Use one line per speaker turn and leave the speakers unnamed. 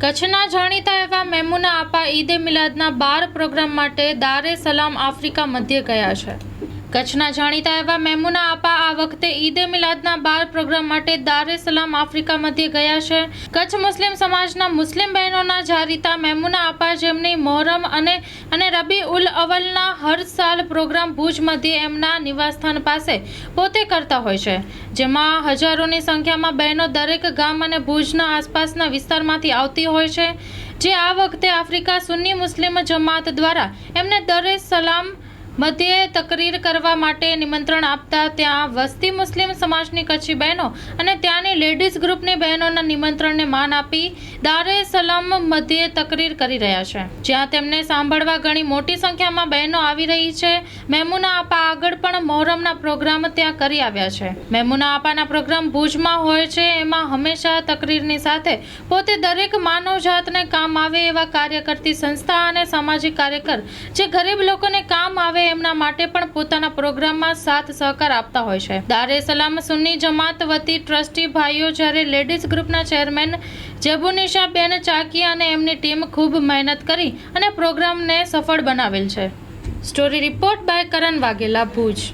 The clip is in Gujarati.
કચ્છના જાણીતા એવા મેમુના આપા ઈદે મિલાદના બાર પ્રોગ્રામ માટે દારે સલામ આફ્રિકા મધ્ય ગયા છે. કચ્છના જાણીતા એવા મેમુના આપા આ વખતે ઈદે મિલાદના બાર પ્રોગ્રામ માટે દારે સલામ આફ્રિકા મધ્ય ગયા છે. કચ્છ મુસ્લિમ સમાજના મુસ્લિમ બહેનોના જારીતા મેમુના આપા જેમની મોહરમ અને અને રબી ઉલ અવલના હર સાલ પ્રોગ્રામ ભુજ મધ્ય એમના નિવાસસ્થાન પાસે પોતે કરતા હોય છે. જેમાં હજારોની સંખ્યામાં બહેનો દરેક ગામ અને ભુજના આસપાસના વિસ્તારમાંથી આવતી હોય છે. જે આ વખતે આફ્રિકા સુન્ની મુસ્લિમ જમાત દ્વારા એમને દરે સલામ મધ્યે તકરીર કરવા માટે નિમંત્રણ આપતા ત્યાં વસ્તી મુસ્લિમ સમાજની કચ્છી બહેનો અને ત્યાંની લેડીઝ ગ્રુપની બહેનોના નિમંત્રણને માન આપી દારે સલામ મધ્યે તકરીર કરી રહ્યા છે. જ્યાં તેમને સાંભળવા ઘણી મોટી સંખ્યામાં બહેનો આવી રહી છે. મેમુના આપા આગળ પણ મોહરમના પ્રોગ્રામ ત્યાં કરી આવ્યા છે. મેમુના આપાના પ્રોગ્રામ ભુજમાં હોય છે, એમાં હંમેશા તકરીરની સાથે પોતે દરેક માનવજાતને કામ આવે એવા કાર્ય કરતી સંસ્થા અને સામાજિક કાર્યકર જે ગરીબ લોકોને કામ આવે એમના માટે પણ પોતાના પ્રોગ્રામમાં સાથ સહકાર આપતા હોય છે. દારે સલામ સુન્ની જમાત વતી ટ્રસ્ટી ભાઈઓ જ્યારે લેડીઝ ગ્રુપના ચેરમેન જેબુનિશા બેન ચાકિયા અને એમની ટીમ ખૂબ મહેનત કરી અને પ્રોગ્રામને સફળ બનાવેલ છે. Story report by Karan Vaghela Bhuj.